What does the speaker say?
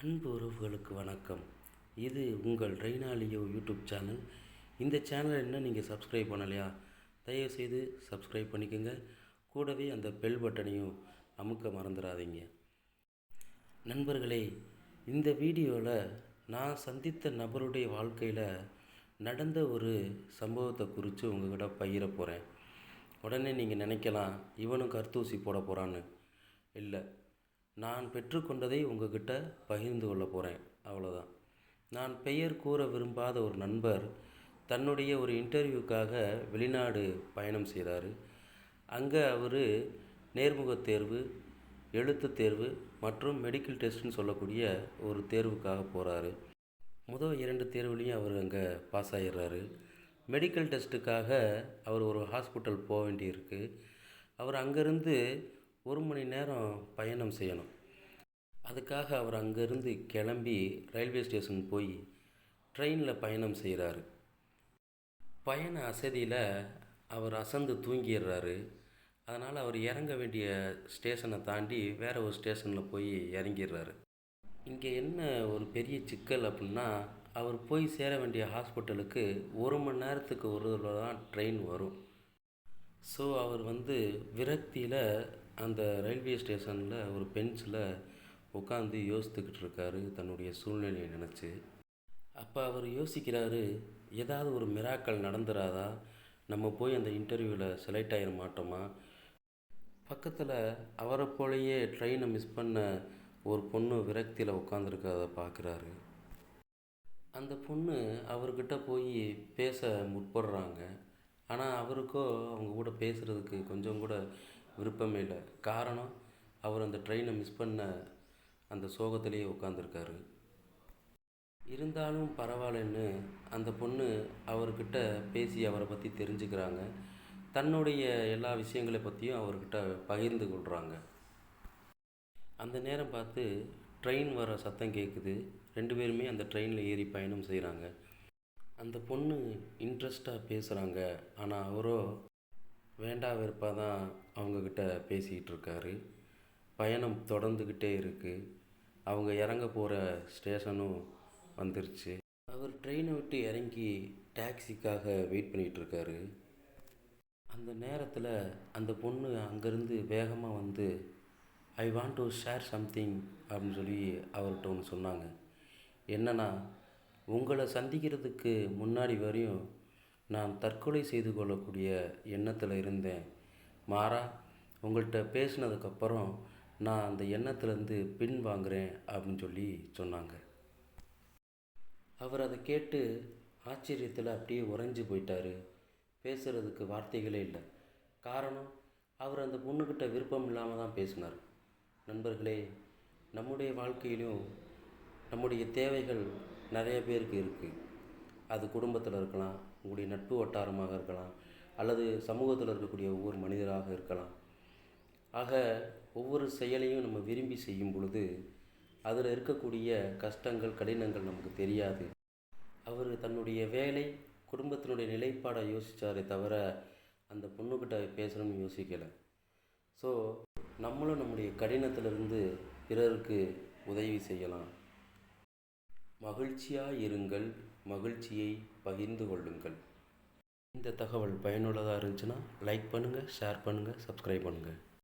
அன்பு உறவுகளுக்கு வணக்கம். இது உங்கள் ரெய்னாலியோ யூடியூப் சேனல். இந்த சேனலை இன்னும் நீங்கள் சப்ஸ்கிரைப் பண்ணலையா? தயவுசெய்து சப்ஸ்கிரைப் பண்ணிக்கோங்க. கூடவே அந்த பெல் பட்டனையும் அமுக்க மறந்துடாதீங்க. நண்பர்களே இந்த வீடியோவில் நான் சந்தித்த நபருடைய வாழ்க்கையில் நடந்த ஒரு சம்பவத்தை குறித்து உங்கள்கிட்ட பகிர போகிறேன் உடனே நீங்கள் நினைக்கலாம் இவனும் கருத்தூசி போட போகிறான்னு இல்லை நான் பெற்றுக்கொண்டதை உங்ககிட்ட பகிர்ந்து கொள்ள போகிறேன் அவ்வளோதான் நான் பெயர் கூற விரும்பாத ஒரு நண்பர் தன்னுடைய ஒரு இன்டர்வியூக்காக வெளிநாடு பயணம் செய்தார். அங்கே அவர் நேர்முகத் தேர்வு எழுத்து தேர்வு மற்றும் மெடிக்கல் டெஸ்ட்னு சொல்லக்கூடிய ஒரு தேர்வுக்காக போகிறாரு முதல் இரண்டு தேர்வுலேயும் அவர் அங்கே பாஸ் ஆகிடுறாரு மெடிக்கல் டெஸ்ட்டுக்காக அவர் ஒரு ஹாஸ்பிட்டல் போக வேண்டியிருக்கு. அவர் அங்கேருந்து ஒரு மணி நேரம் பயணம் செய்யணும். அதுக்காக அவர் அங்கேருந்து கிளம்பி ரயில்வே ஸ்டேஷன் போய் ட்ரெயினில் பயணம் செய்கிறாரு பயண அசதியில் அவர் அசந்து தூங்கிடுறாரு. அதனால் அவர் இறங்க வேண்டிய ஸ்டேஷனை தாண்டி வேறு ஒரு ஸ்டேஷனில் போய் இறங்கிடுறாரு. இங்கே என்ன ஒரு பெரிய சிக்கல் அப்படின்னா அவர் போய் சேர வேண்டிய ஹாஸ்பிட்டலுக்கு ஒரு மணி நேரத்துக்கு ஒரு தடவை தான் ட்ரெயின் வரும். ஸோ அவர் வந்து விரக்தியில் அந்த ரயில்வே ஸ்டேஷனில் ஒரு பெஞ்சில் உட்காந்து யோசித்துக்கிட்டு இருக்காரு தன்னுடைய சூழ்நிலையை நினச்சி. அப்போ அவர் யோசிக்கிறாரு ஏதாவது ஒரு மிராக்கள் நடந்துராதா? நம்ம போய் அந்த இன்டர்வியூவில் செலக்ட் ஆகிட மாட்டோமா? பக்கத்தில் அவரை போலேயே ட்ரெயினை மிஸ் பண்ண ஒரு பொண்ணு விரக்தியில் உட்காந்துருக்கிறத பார்க்குறாரு அந்த பொண்ணு அவர்கிட்ட போய் பேச முற்படுறாங்க. ஆனால் அவருக்கோ அவங்க கூட பேசுகிறதுக்கு கொஞ்சம் கூட விருப்பமே இல்லை. காரணம் அவர் அந்த ட்ரெயினை மிஸ் பண்ண அந்த சோகத்திலேயே உட்காந்துருக்காரு இருந்தாலும் பரவாயில்லன்னு அந்த பொண்ணு அவர்கிட்ட பேசி அவரை பற்றி தெரிஞ்சுக்கிறாங்க. தன்னுடைய எல்லா விஷயங்களை பற்றியும் அவர்கிட்ட பகிர்ந்து கொள்கிறாங்க அந்த நேரம் பார்த்து ட்ரெயின் வர சத்தம் கேட்குது ரெண்டு பேருமே அந்த ட்ரெயினில் ஏறி பயணம் செய்கிறாங்க அந்த பொண்ணு இன்ட்ரெஸ்டாக பேசுகிறாங்க ஆனால் அவரோ வேண்டா வெறுப்பாக தான் அவங்கக்கிட்ட பேசிக்கிட்டு இருக்காரு. பயணம் தொடர்ந்துக்கிட்டே இருக்குது அவங்க இறங்க போகிற ஸ்டேஷனும் வந்துருச்சு. அவர் ட்ரெயினை விட்டு இறங்கி டாக்ஸிக்காக வெயிட் பண்ணிகிட்ருக்காரு அந்த நேரத்தில் அந்த பொண்ணு அங்கேருந்து வேகமாக வந்து I want to share something அப்படின்னு சொல்லி அவர்கிட்ட ஒன்று சொன்னாங்க. என்னன்னா உங்களை சந்திக்கிறதுக்கு முன்னாடி வரையும் நான் தற்கொலை செய்து கொள்ளக்கூடிய எண்ணத்தில் இருந்தேன். மாறா உங்கள்கிட்ட பேசினதுக்கப்புறம் நான் அந்த எண்ணத்துலேருந்து பின் வாங்குறேன் அப்படின்னு சொல்லி சொன்னாங்க. அவர் அதை கேட்டு ஆச்சரியத்தில் அப்படியே உறைஞ்சி போயிட்டார். பேசுகிறதுக்கு வார்த்தைகளே இல்லை. காரணம் அவர் அந்த பொண்ணுக்கிட்ட விருப்பம் இல்லாமல் தான் பேசினார். நண்பர்களே நம்முடைய வாழ்க்கையிலும் நம்முடைய தேவைகள் நிறைய பேருக்கு இருக்குது அது குடும்பத்தில் இருக்கலாம் உங்களுடைய நட்பு வட்டாரமாக இருக்கலாம் அல்லது சமூகத்தில் இருக்கக்கூடிய ஒவ்வொரு மனிதராக இருக்கலாம். ஆக ஒவ்வொரு செயலையும் நம்ம விரும்பி செய்யும் பொழுது அதில் இருக்கக்கூடிய கஷ்டங்கள் கடினங்கள் நமக்கு தெரியாது. அவர் தன்னுடைய வேலை குடும்பத்தினுடைய நிலைப்பாடை யோசித்தாரே தவிர அந்த பொண்ணுக்கிட்ட பேசணும்னு யோசிக்கலை. ஸோ நம்மளும் நம்முடைய கடினத்திலிருந்து பிறருக்கு உதவி செய்யலாம். மகிழ்ச்சியாக இருங்கள் மகிழ்ச்சியை பகிர்ந்து கொள்ளுங்கள். இந்த தகவல் பயனுள்ளதாக இருந்துச்சுன்னா லைக் பண்ணுங்கள் ஷேர் பண்ணுங்கள் சப்ஸ்கிரைப் பண்ணுங்கள்